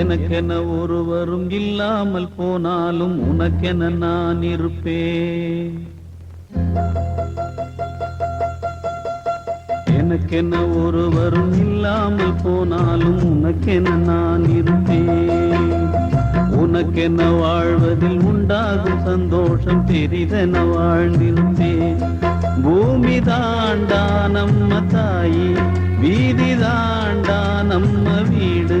எனக்கென ஒருவரும் இல்லாமல் போனாலும் உனக்கென நான் இருப்பேன். எனக்கென ஒருவரும் இல்லாமல் போனாலும் உனக்கென நான் இருப்பேன். உனக்கென வாழ்வதில் உண்டாகும் சந்தோஷம் பெரிதென வாழ்ந்திருப்பேன். பூமி தாண்டா நம்ம தாயி வீதி தாண்டா நம்ம வீடு.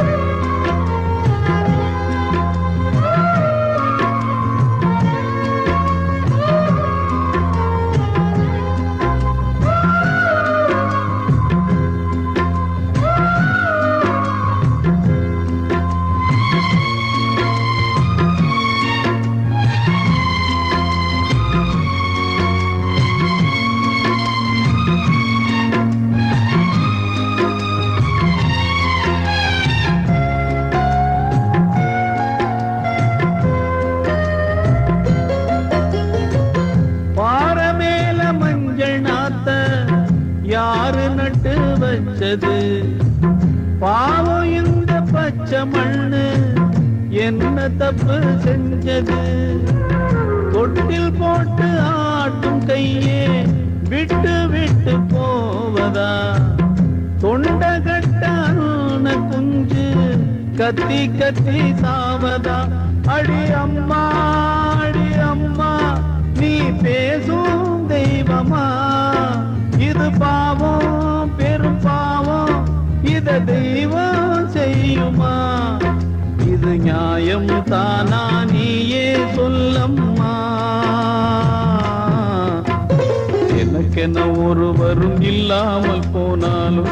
கத்தி கத்தி சாவதா? அடி அம்மா அடி அம்மா நீ பேசும் தெய்வமா? இது பாவம் பெரும் பாவம் இத தெய்வம் செய்யுமா? இது நியாயம் தானா நீயே சொல்லம்மா? எனக்கென ஒருவரும் இல்லாமல் போனாலும்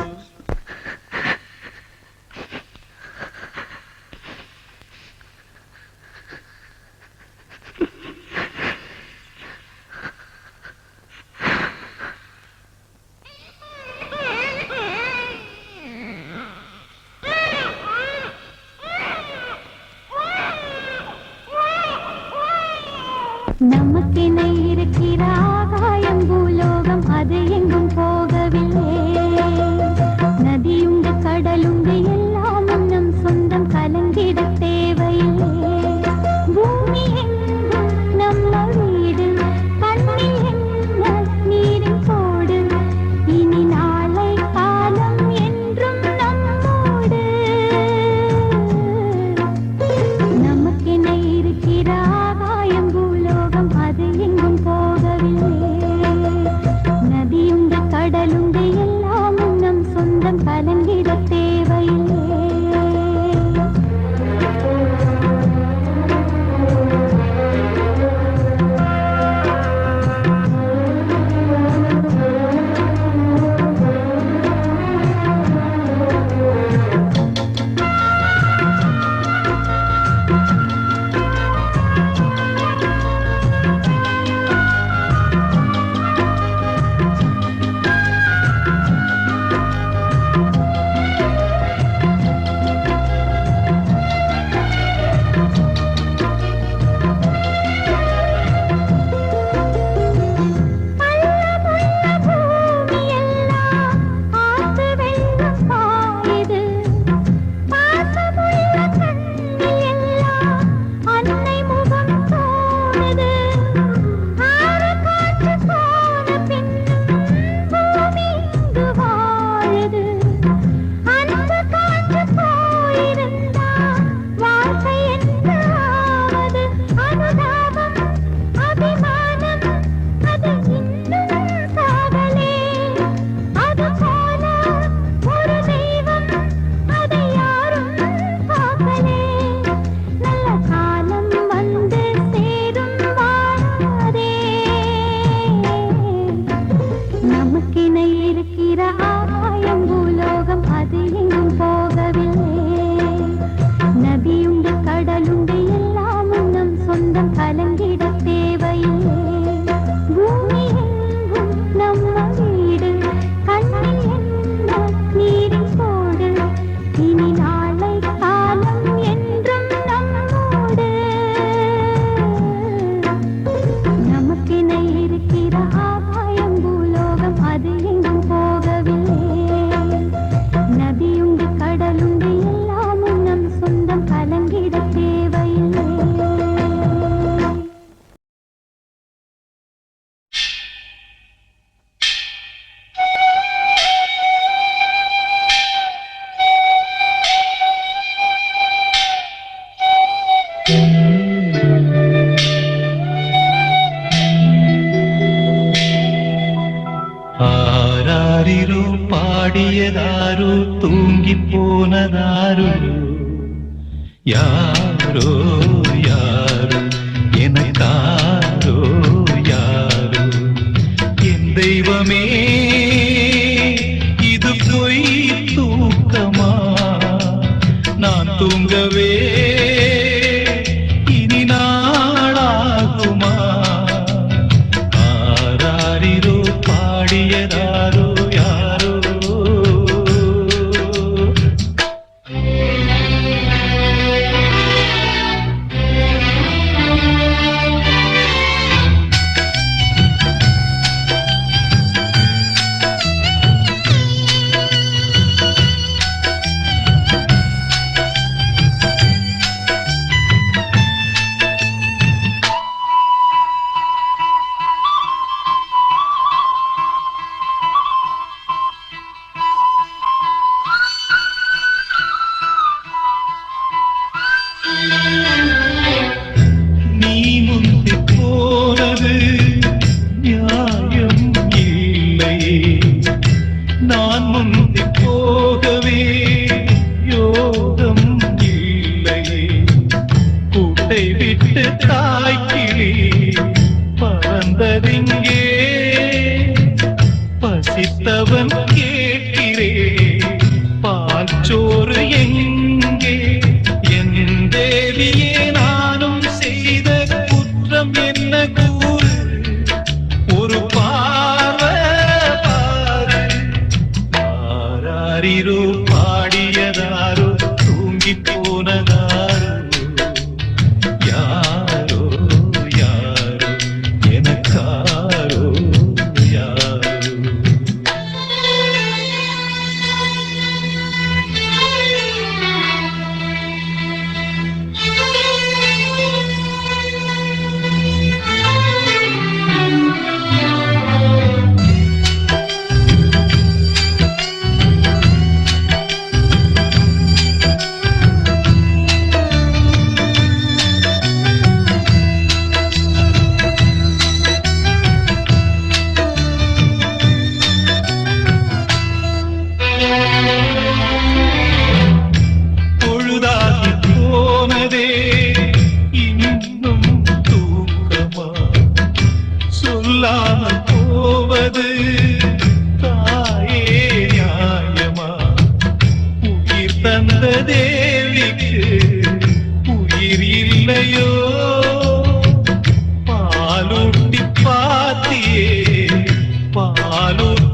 தூங்கவே தந்த தேவிக்கு உயிர் இல்லையோ? பாலூட்டி பாத்தியே பாலூட்டி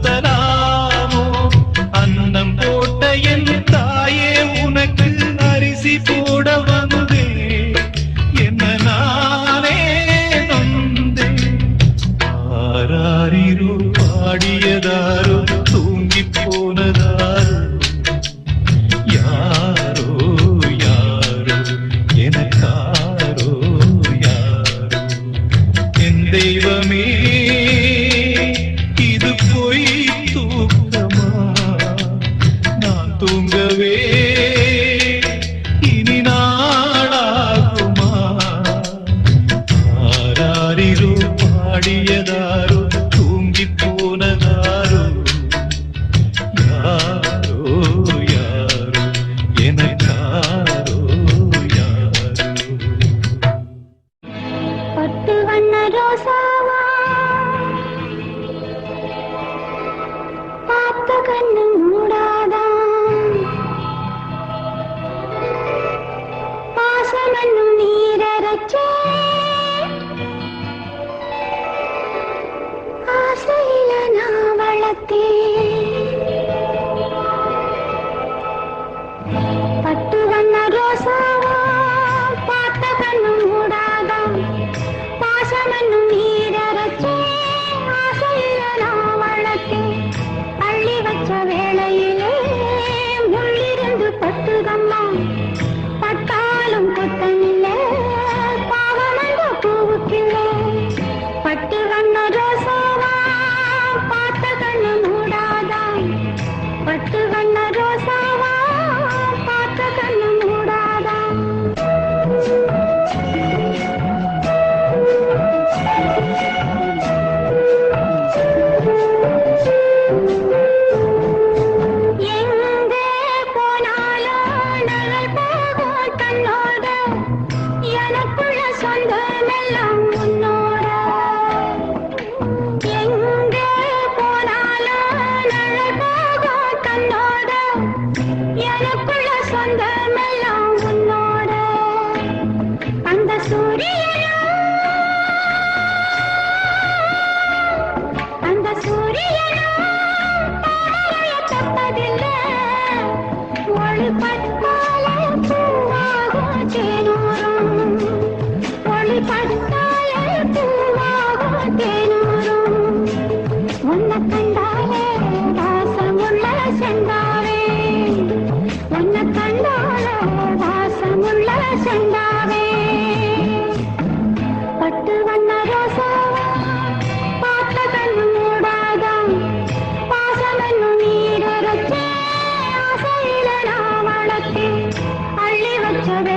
i 面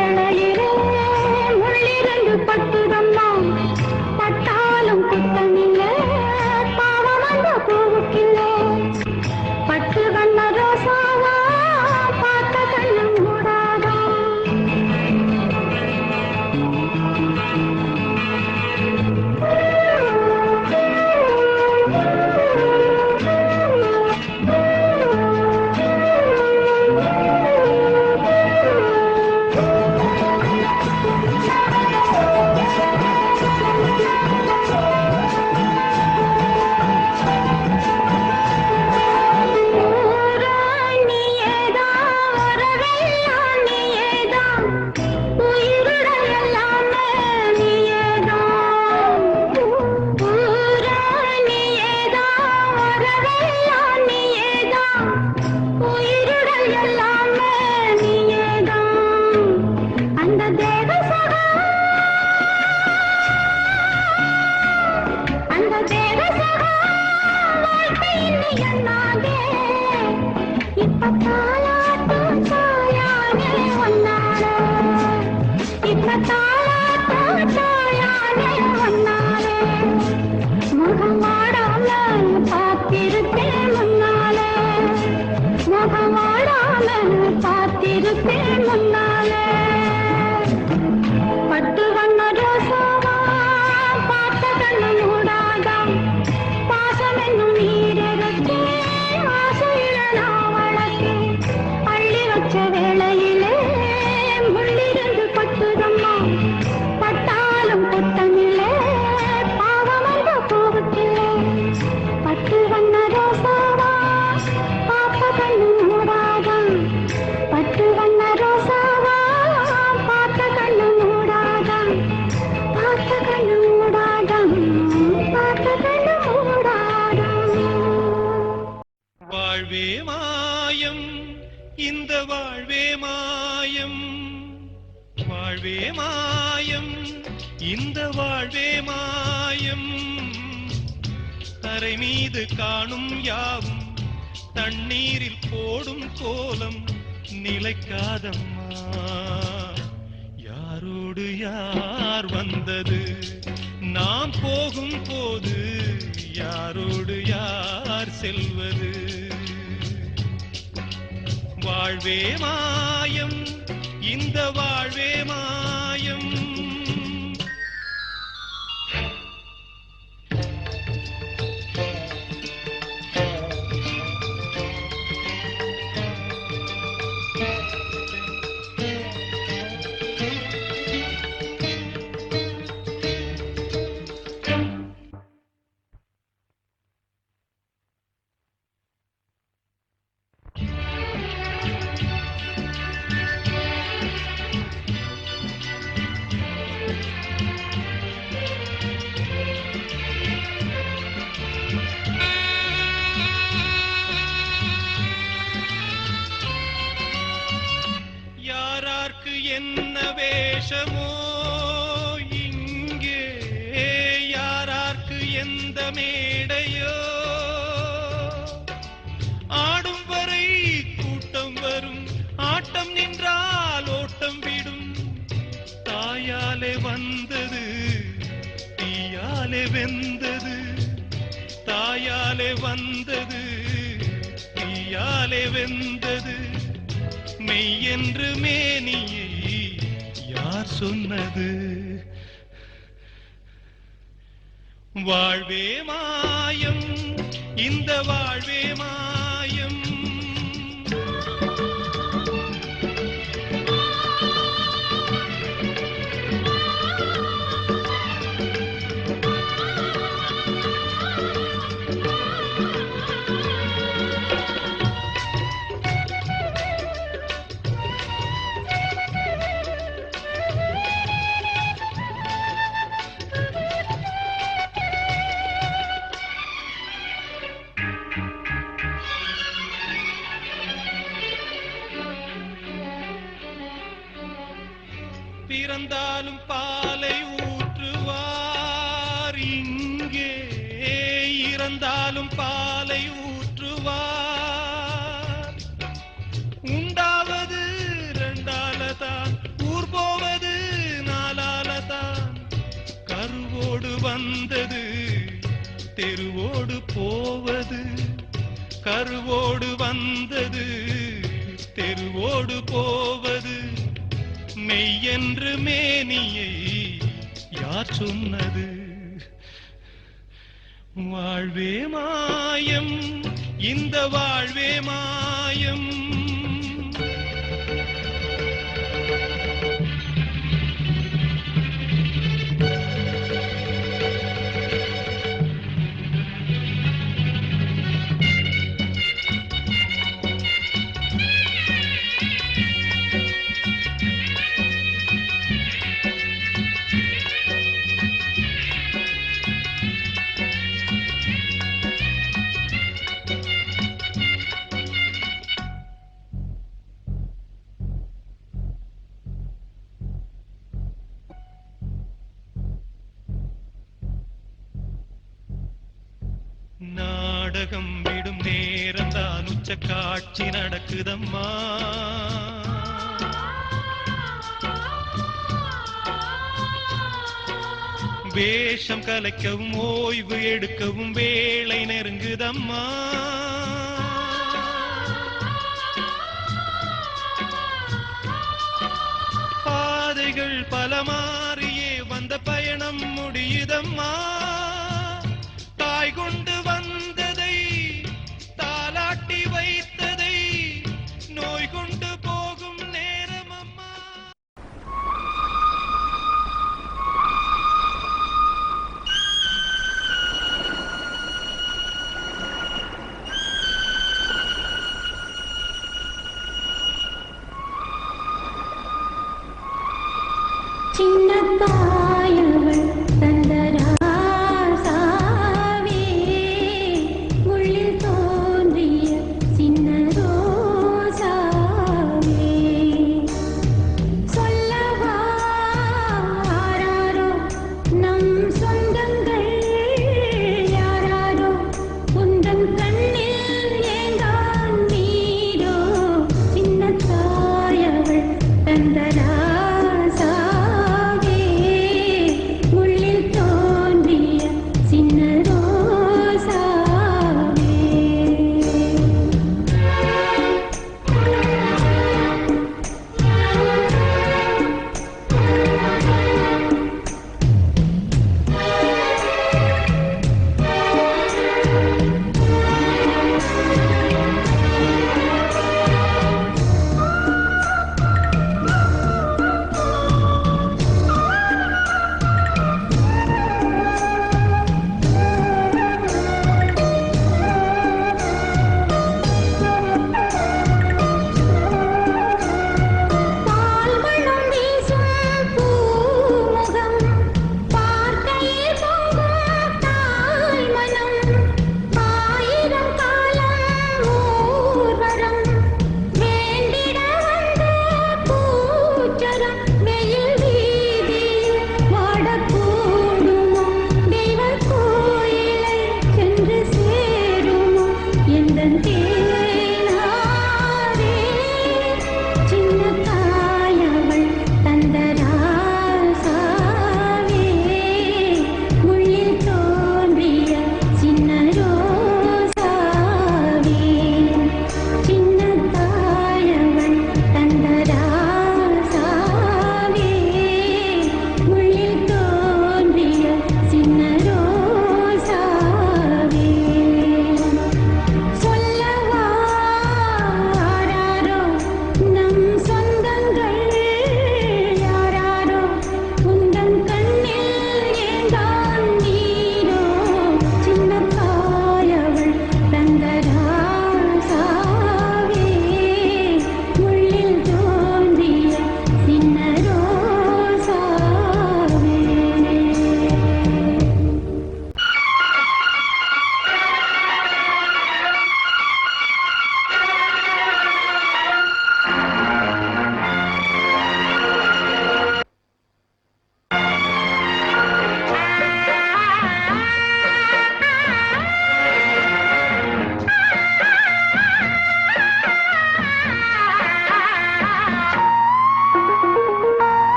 வராதம்மா. யாரோடு யார் வந்தது? நாம் போகும் போது யாரோடு யார் செல்வது? வாழ்வே மாயம் இந்த வாழ்வே மாயம். தீயாலே வந்தது தீயாலே வெந்தது மெய்யென்று மேனியை யார் சொன்னது? வாழ்வே மாயம் இந்த வாழ்வே மாயம் வந்தது. தெருவோடு போவது. கருவோடு வந்தது. தெருவோடு போவது. மெய்யென்று மேனியை யார் சொன்னது? வாழ்வே மாயம். இந்த வாழ்வே மாயம். அலைக்கவும் ஓய்வு எடுக்கவும் வேலை நெருங்குதம்மா. பாதைகள் பல மாறியே வந்த பயணம் முடியுதம்மா. தாய் கொண்டு